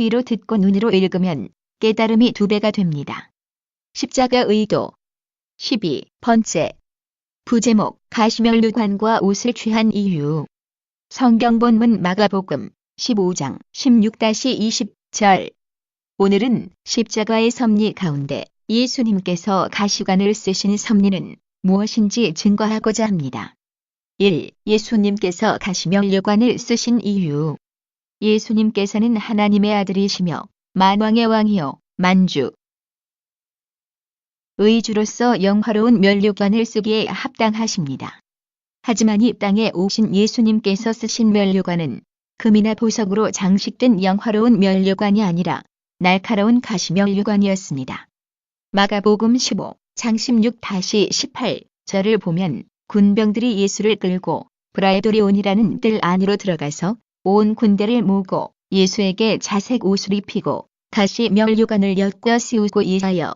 귀로 듣고 눈으로 읽으면 깨달음이 두 배가 됩니다. 십자가 의도. 12번째. 부제목. 가시면류관과 옷을 취한 이유. 성경 본문 마가복음 15장 16-20절. 오늘은 십자가의 섭리 가운데 예수님께서 가시관을 쓰신 섭리는 무엇인지 증거하고자 합니다. 1. 예수님께서 가시면류관을 쓰신 이유 예수님께서는 하나님의 아들이시며 만왕의 왕이요 만주 의주로서 영화로운 면류관을 쓰기에 합당하십니다. 하지만 이 땅에 오신 예수님께서 쓰신 면류관은 금이나 보석으로 장식된 영화로운 면류관이 아니라 날카로운 가시면류관이었습니다. 마가복음 15, 장 16-18 절을 보면 군병들이 예수를 끌고 브라이도리온이라는 뜰 안으로 들어가서 온 군대를 모으고 예수에게 자색 옷을 입히고 다시 면류관을 엮어 씌우고 이하여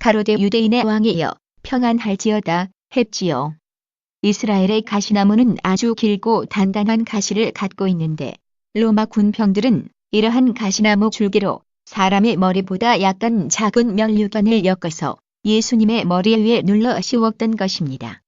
가로대 유대인의 왕이여 평안할지어다 했지요. 이스라엘의 가시나무는 아주 길고 단단한 가시를 갖고 있는데 로마 군병들은 이러한 가시나무 줄기로 사람의 머리보다 약간 작은 면류관을 엮어서 예수님의 머리 위에 눌러 씌웠던 것입니다.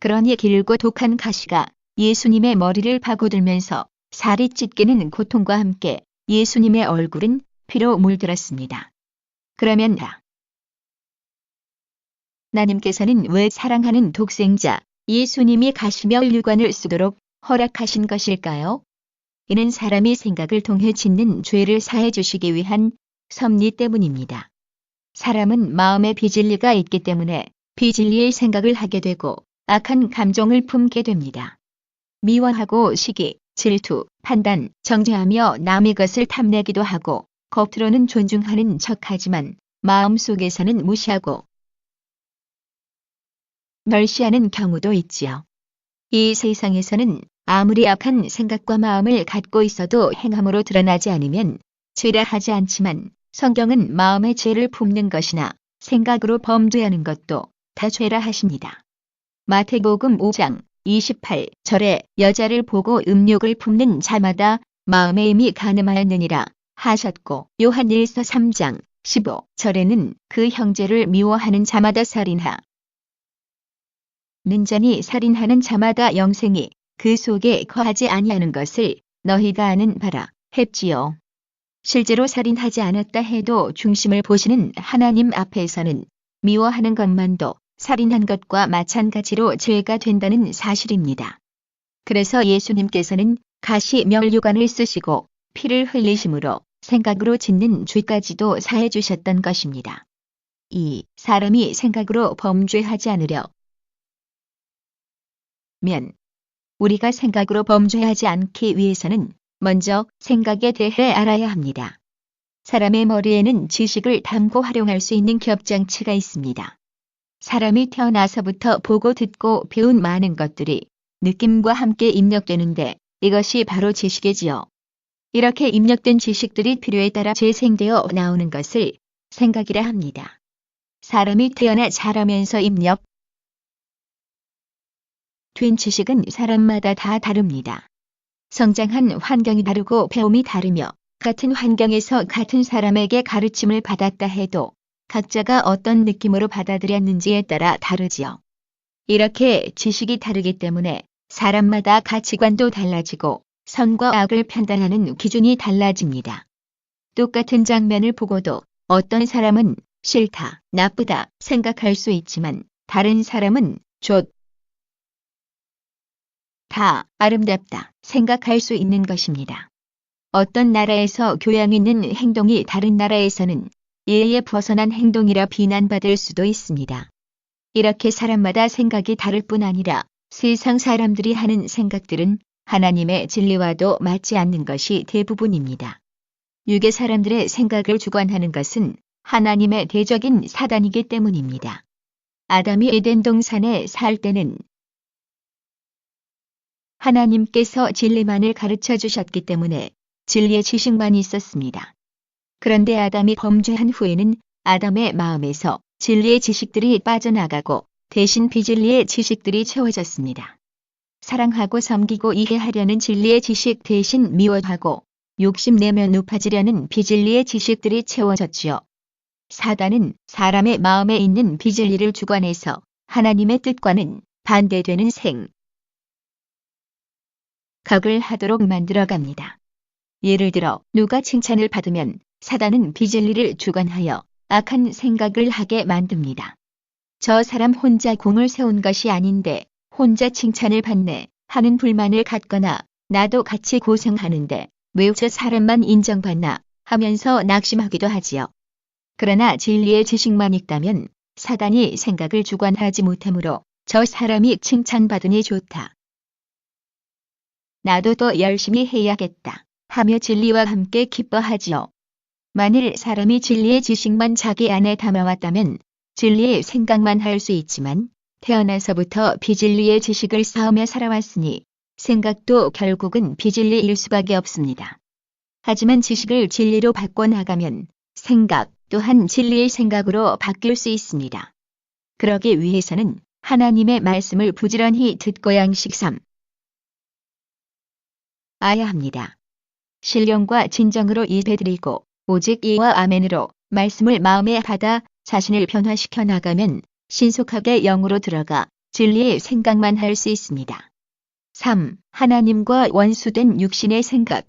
그러니 길고 독한 가시가 예수님의 머리를 파고들면서 살이 찢기는 고통과 함께 예수님의 얼굴은 피로 물들었습니다. 그러면 나님께서는 왜 사랑하는 독생자 예수님이 가시며 율관을 쓰도록 허락하신 것일까요? 이는 사람이 생각을 통해 짓는 죄를 사해 주시기 위한 섭리 때문입니다. 사람은 마음에 비진리가 있기 때문에 비진리의 생각을 하게 되고 악한 감정을 품게 됩니다. 미워하고 시기, 질투, 판단, 정죄하며 남의 것을 탐내기도 하고 겉으로는 존중하는 척하지만 마음속에서는 무시하고 멸시하는 경우도 있지요. 이 세상에서는 아무리 악한 생각과 마음을 갖고 있어도 행함으로 드러나지 않으면 죄라 하지 않지만 성경은 마음의 죄를 품는 것이나 생각으로 범죄하는 것도 다 죄라 하십니다. 마태복음 5장 28 절에 여자를 보고 음욕을 품는 자마다 마음에 이미 가늠하였느니라 하셨고 요한 1서 3장 15 절에는 그 형제를 미워하는 자마다 살인하 는 자니 살인하는 자마다 영생이 그 속에 거하지 아니하는 것을 너희가 아는 바라 했지요. 실제로 살인하지 않았다 해도 중심을 보시는 하나님 앞에서는 미워하는 것만도 살인한 것과 마찬가지로 죄가 된다는 사실입니다. 그래서 예수님께서는 가시 멸류관을 쓰시고 피를 흘리심으로 생각으로 짓는 죄까지도 사해 주셨던 것입니다. 이 사람이 생각으로 범죄하지 않으려 면 우리가 생각으로 범죄하지 않기 위해서는 먼저 생각에 대해 알아야 합니다. 사람의 머리에는 지식을 담고 활용할 수 있는 겹장치가 있습니다. 사람이 태어나서부터 보고 듣고 배운 많은 것들이 느낌과 함께 입력되는데 이것이 바로 지식이지요. 이렇게 입력된 지식들이 필요에 따라 재생되어 나오는 것을 생각이라 합니다. 사람이 태어나 자라면서 입력, 된 지식은 사람마다 다 다릅니다. 성장한 환경이 다르고 배움이 다르며 같은 환경에서 같은 사람에게 가르침을 받았다 해도 각자가 어떤 느낌으로 받아들였는지에 따라 다르지요. 이렇게 지식이 다르기 때문에 사람마다 가치관도 달라지고 선과 악을 판단하는 기준이 달라집니다. 똑같은 장면을 보고도 어떤 사람은 싫다, 나쁘다 생각할 수 있지만 다른 사람은 좋, 다 아름답다 생각할 수 있는 것입니다. 어떤 나라에서 교양 있는 행동이 다른 나라에서는 예에 벗어난 행동이라 비난받을 수도 있습니다. 이렇게 사람마다 생각이 다를 뿐 아니라 세상 사람들이 하는 생각들은 하나님의 진리와도 맞지 않는 것이 대부분입니다. 유괴 사람들의 생각을 주관하는 것은 하나님의 대적인 사단이기 때문입니다. 아담이 에덴 동산에 살 때는 하나님께서 진리만을 가르쳐 주셨기 때문에 진리의 지식만 있었습니다. 그런데 아담이 범죄한 후에는 아담의 마음에서 진리의 지식들이 빠져나가고 대신 비진리의 지식들이 채워졌습니다. 사랑하고 섬기고 이해하려는 진리의 지식 대신 미워하고 욕심 내며 높아지려는 비진리의 지식들이 채워졌지요. 사단은 사람의 마음에 있는 비진리를 주관해서 하나님의 뜻과는 반대되는 생, 각을 하도록 만들어갑니다. 예를 들어 누가 칭찬을 받으면 사단은 비진리를 주관하여 악한 생각을 하게 만듭니다. 저 사람 혼자 공을 세운 것이 아닌데 혼자 칭찬을 받네 하는 불만을 갖거나 나도 같이 고생하는데 왜 저 사람만 인정받나 하면서 낙심하기도 하지요. 그러나 진리의 지식만 있다면 사단이 생각을 주관하지 못하므로 저 사람이 칭찬받으니 좋다. 나도 더 열심히 해야겠다 하며 진리와 함께 기뻐하지요. 만일 사람이 진리의 지식만 자기 안에 담아왔다면 진리의 생각만 할 수 있지만 태어나서부터 비진리의 지식을 쌓으며 살아왔으니 생각도 결국은 비진리일 수밖에 없습니다. 하지만 지식을 진리로 바꿔나가면 생각 또한 진리의 생각으로 바뀔 수 있습니다. 그러기 위해서는 하나님의 말씀을 부지런히 듣고 양식 삼 아야 합니다. 신령과 진정으로 예배드리고 오직 이와 아멘으로 말씀을 마음에 받아 자신을 변화시켜 나가면 신속하게 영으로 들어가 진리의 생각만 할 수 있습니다. 3. 하나님과 원수된 육신의 생각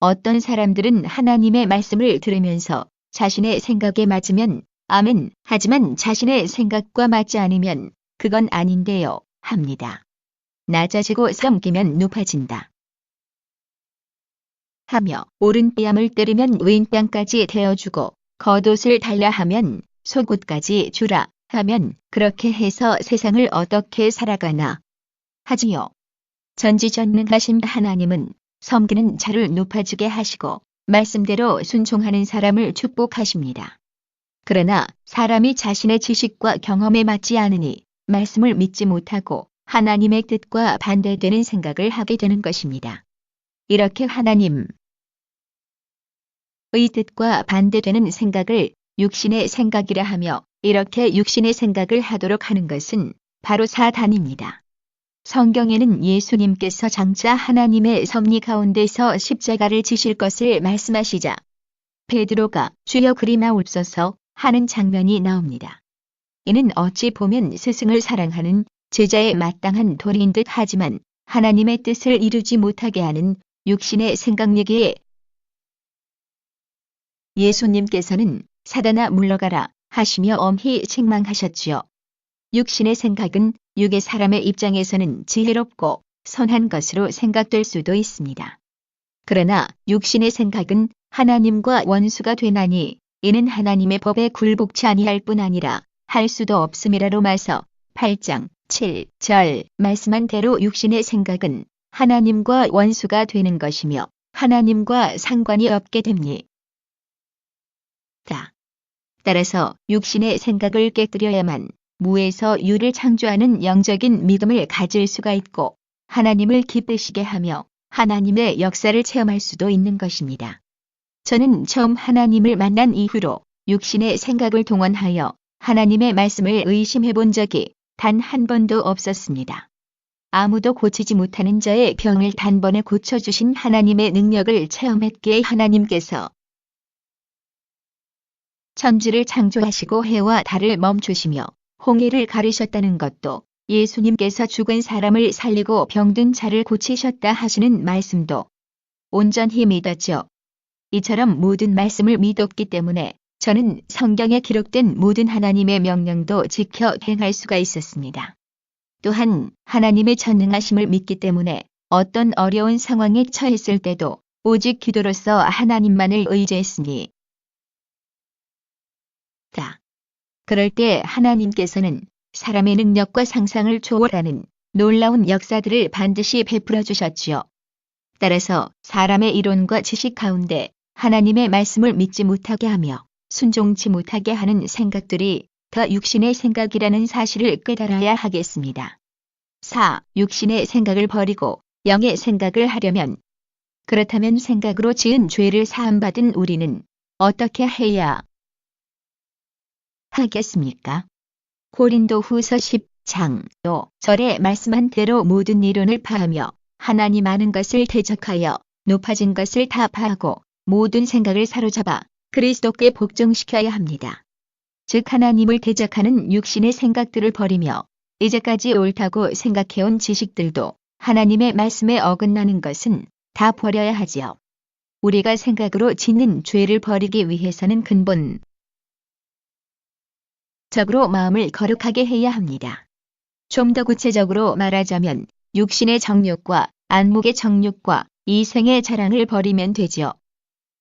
어떤 사람들은 하나님의 말씀을 들으면서 자신의 생각에 맞으면 아멘 하지만 자신의 생각과 맞지 않으면 그건 아닌데요 합니다. 낮아지고 섬기면 높아진다. 하며 오른뺨을 때리면 왼뺨까지 대어주고 겉옷을 달라 하면 속옷까지 주라 하면 그렇게 해서 세상을 어떻게 살아가나 하지요. 전지전능하신 하나님은 섬기는 자를 높아지게 하시고 말씀대로 순종하는 사람을 축복하십니다. 그러나 사람이 자신의 지식과 경험에 맞지 않으니 말씀을 믿지 못하고 하나님의 뜻과 반대되는 생각을 하게 되는 것입니다. 이렇게 하나님 의 뜻과 반대되는 생각을 육신의 생각이라 하며 이렇게 육신의 생각을 하도록 하는 것은 바로 사단입니다. 성경에는 예수님께서 장차 하나님의 섭리 가운데서 십자가를 지실 것을 말씀하시자 베드로가 주여 그리 나옵소서 하는 장면이 나옵니다. 이는 어찌 보면 스승을 사랑하는 제자의 마땅한 도리인 듯 하지만 하나님의 뜻을 이루지 못하게 하는 육신의 생각얘기에 예수님께서는 사단아 물러가라 하시며 엄히 책망하셨지요. 육신의 생각은 육의 사람의 입장에서는 지혜롭고 선한 것으로 생각될 수도 있습니다. 그러나 육신의 생각은 하나님과 원수가 되나니 이는 하나님의 법에 굴복치 아니할 뿐 아니라 할 수도 없음이라 로마서 8장 7절 말씀한 대로 육신의 생각은 하나님과 원수가 되는 것이며 하나님과 상관이 없게 됩니 다. 따라서 육신의 생각을 깨뜨려야만 무에서 유를 창조하는 영적인 믿음을 가질 수가 있고 하나님을 기쁘시게 하며 하나님의 역사를 체험할 수도 있는 것입니다. 저는 처음 하나님을 만난 이후로 육신의 생각을 동원하여 하나님의 말씀을 의심해 본 적이 단 한 번도 없었습니다. 아무도 고치지 못하는 저의 병을 단번에 고쳐주신 하나님의 능력을 체험했기에 하나님께서 천지를 창조하시고 해와 달을 멈추시며 홍해를 가르셨다는 것도 예수님께서 죽은 사람을 살리고 병든 자를 고치셨다 하시는 말씀도 온전히 믿었죠. 이처럼 모든 말씀을 믿었기 때문에 저는 성경에 기록된 모든 하나님의 명령도 지켜 행할 수가 있었습니다. 또한 하나님의 전능하심을 믿기 때문에 어떤 어려운 상황에 처했을 때도 오직 기도로서 하나님만을 의지했으니 다. 그럴 때 하나님께서는 사람의 능력과 상상을 초월하는 놀라운 역사들을 반드시 베풀어 주셨지요. 따라서 사람의 이론과 지식 가운데 하나님의 말씀을 믿지 못하게 하며 순종치 못하게 하는 생각들이 더 육신의 생각이라는 사실을 깨달아야 하겠습니다. 4. 육신의 생각을 버리고 영의 생각을 하려면 그렇다면 생각으로 지은 죄를 사함받은 우리는 어떻게 해야 하겠습니까? 고린도 후서 10장 또 절에 말씀한 대로 모든 이론을 파하며 하나님 아는 것을 대적하여 높아진 것을 타파하고 모든 생각을 사로잡아 그리스도께 복종시켜야 합니다. 즉 하나님을 대적하는 육신의 생각들을 버리며 이제까지 옳다고 생각해온 지식들도 하나님의 말씀에 어긋나는 것은 다 버려야 하지요. 우리가 생각으로 짓는 죄를 버리기 위해서는 근본 적으로 마음을 거룩하게 해야 합니다. 좀 더 구체적으로 말하자면 육신의 정욕과 안목의 정욕과 이생의 자랑을 버리면 되지요.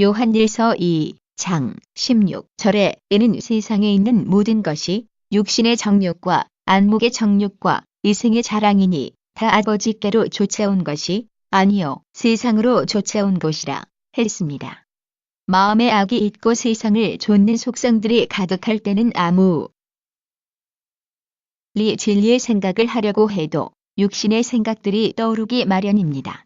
요한일서 2 장 16절에 에는 세상에 있는 모든 것이 육신의 정욕과 안목의 정욕과 이생의 자랑이니 다 아버지께로 쫓아온 것이 아니요 세상으로 쫓아온 것이라 했습니다. 마음에 악이 있고 세상을 좇는 속성들이 가득할 때는 아무 리 진리의 생각을 하려고 해도 육신의 생각들이 떠오르기 마련입니다.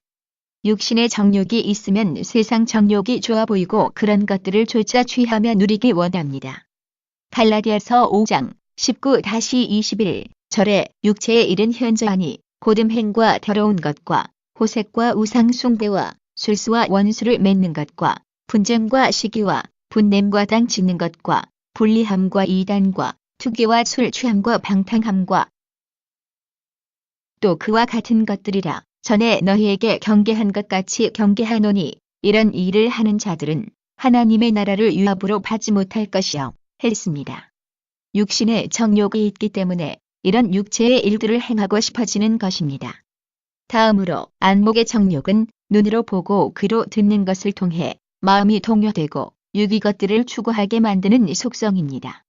육신의 정욕이 있으면 세상 정욕이 좋아 보이고 그런 것들을 쫓아 취하며 누리기 원합니다. 갈라디아서 5장 19-21 절에 육체의 일은 현저하니 고듬 행과 더러운 것과 호색과 우상 숭배와 술수와 원수를 맺는 것과 분쟁과 시기와 분냄과 땅 짓는 것과 불리함과 이단과 투기와 술 취함과 방탕함과 또 그와 같은 것들이라 전에 너희에게 경계한 것 같이 경계하노니 이런 일을 하는 자들은 하나님의 나라를 유압으로 받지 못할 것이요 했습니다. 육신의 정욕이 있기 때문에 이런 육체의 일들을 행하고 싶어지는 것입니다. 다음으로 안목의 정욕은 눈으로 보고 귀로 듣는 것을 통해 마음이 동요되고 유기 것들을 추구하게 만드는 속성입니다.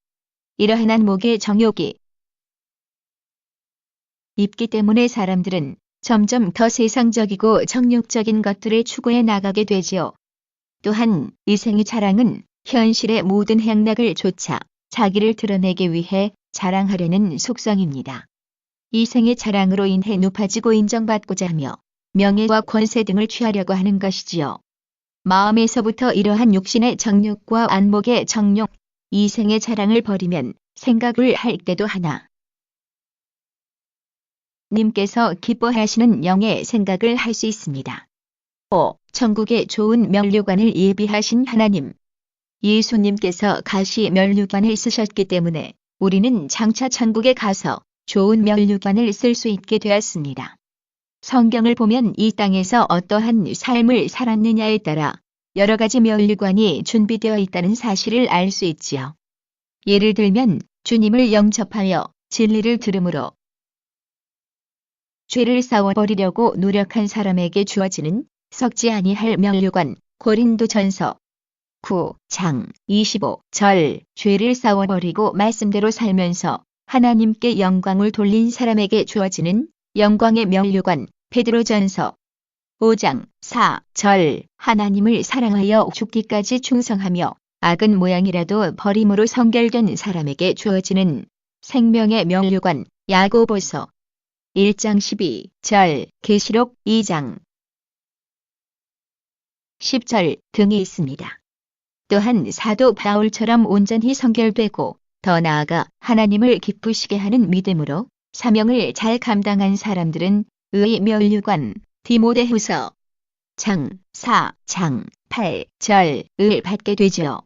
이러한 안목의 정욕이 있기 때문에 사람들은 점점 더 세상적이고 정욕적인 것들을 추구해 나가게 되지요. 또한 이생의 자랑은 현실의 모든 행락을 쫓아 자기를 드러내기 위해 자랑하려는 속성입니다. 이생의 자랑으로 인해 높아지고 인정받고자 하며 명예와 권세 등을 취하려고 하는 것이지요. 마음에서부터 이러한 육신의 정욕과 안목의 정욕, 이생의 자랑을 버리면 생각을 할 때도 하나. 님께서 기뻐하시는 영의 생각을 할 수 있습니다. 5. 천국의 좋은 면류관을 예비하신 하나님. 예수님께서 가시 면류관을 쓰셨기 때문에 우리는 장차 천국에 가서 좋은 면류관을 쓸 수 있게 되었습니다. 성경을 보면 이 땅에서 어떠한 삶을 살았느냐에 따라 여러 가지 면류관이 준비되어 있다는 사실을 알 수 있지요. 예를 들면 주님을 영접하여 진리를 들음으로 죄를 싸워버리려고 노력한 사람에게 주어지는 썩지 아니할 면류관 고린도전서 9장 25절 죄를 싸워버리고 말씀대로 살면서 하나님께 영광을 돌린 사람에게 주어지는 영광의 면류관 베드로전서 5장 4절 하나님을 사랑하여 죽기까지 충성하며 악은 모양이라도 버림으로 성결된 사람에게 주어지는 생명의 면류관 야고보서 1장 12절 계시록 2장 10절 등이 있습니다. 또한 사도 바울처럼 온전히 성결되고 더 나아가 하나님을 기쁘시게 하는 믿음으로 사명을 잘 감당한 사람들은 의 멸류관 디모데후서 장 4, 장 8 절을 받게 되지요.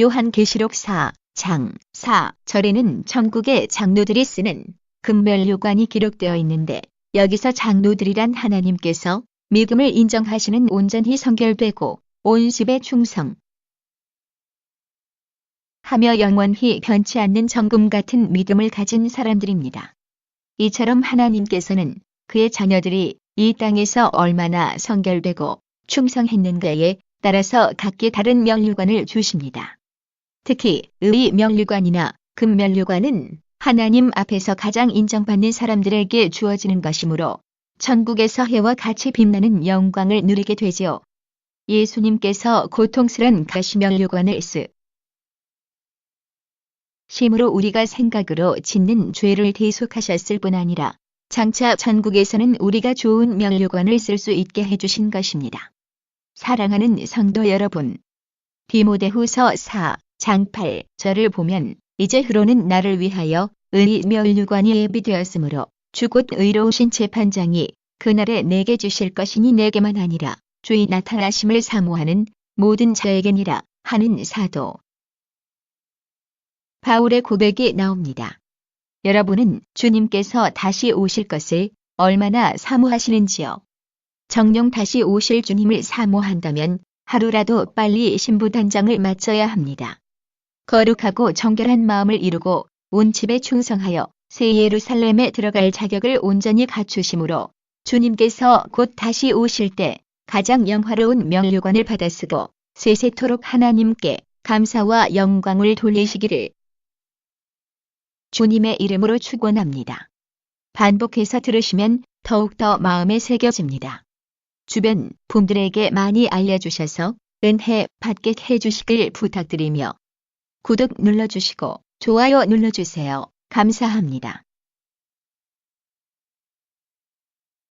요한계시록 4, 장 4 절에는 천국의 장로들이 쓰는 금멸류관이 기록되어 있는데 여기서 장로들이란 하나님께서 믿음을 인정하시는 온전히 성결되고 온 집에 충성 하며 영원히 변치 않는 정금 같은 믿음을 가진 사람들입니다. 이처럼 하나님께서는 그의 자녀들이 이 땅에서 얼마나 성결되고 충성했는가에 따라서 각기 다른 명류관을 주십니다. 특히 의 명류관이나 금명류관은 하나님 앞에서 가장 인정받는 사람들에게 주어지는 것이므로 천국에서 해와 같이 빛나는 영광을 누리게 되지요. 예수님께서 고통스런 가시명류관을 쓰 심으로 우리가 생각으로 짓는 죄를 대속하셨을 뿐 아니라 장차 천국에서는 우리가 좋은 명료관을 쓸 수 있게 해주신 것입니다. 사랑하는 성도 여러분, 디모데후서 4, 장 8 절을 보면 이제 후로는 나를 위하여 의 멸류관이 예비되었으므로 주곧 의로우신 재판장이 그날에 내게 주실 것이니 내게만 아니라 주의 나타나심을 사모하는 모든 자에게니라 하는 사도. 바울의 고백이 나옵니다. 여러분은 주님께서 다시 오실 것을 얼마나 사모하시는지요? 정령 다시 오실 주님을 사모한다면 하루라도 빨리 신부단장을 마쳐야 합니다. 거룩하고 정결한 마음을 이루고 온 집에 충성하여 새 예루살렘에 들어갈 자격을 온전히 갖추심으로 주님께서 곧 다시 오실 때 가장 영화로운 명료관을 받아 쓰고 세세토록 하나님께 감사와 영광을 돌리시기를 주님의 이름으로 축원합니다. 반복해서 들으시면 더욱더 마음에 새겨집니다. 주변 분들에게 많이 알려주셔서 은혜 받게 해주시길 부탁드리며 구독 눌러주시고 좋아요 눌러주세요. 감사합니다.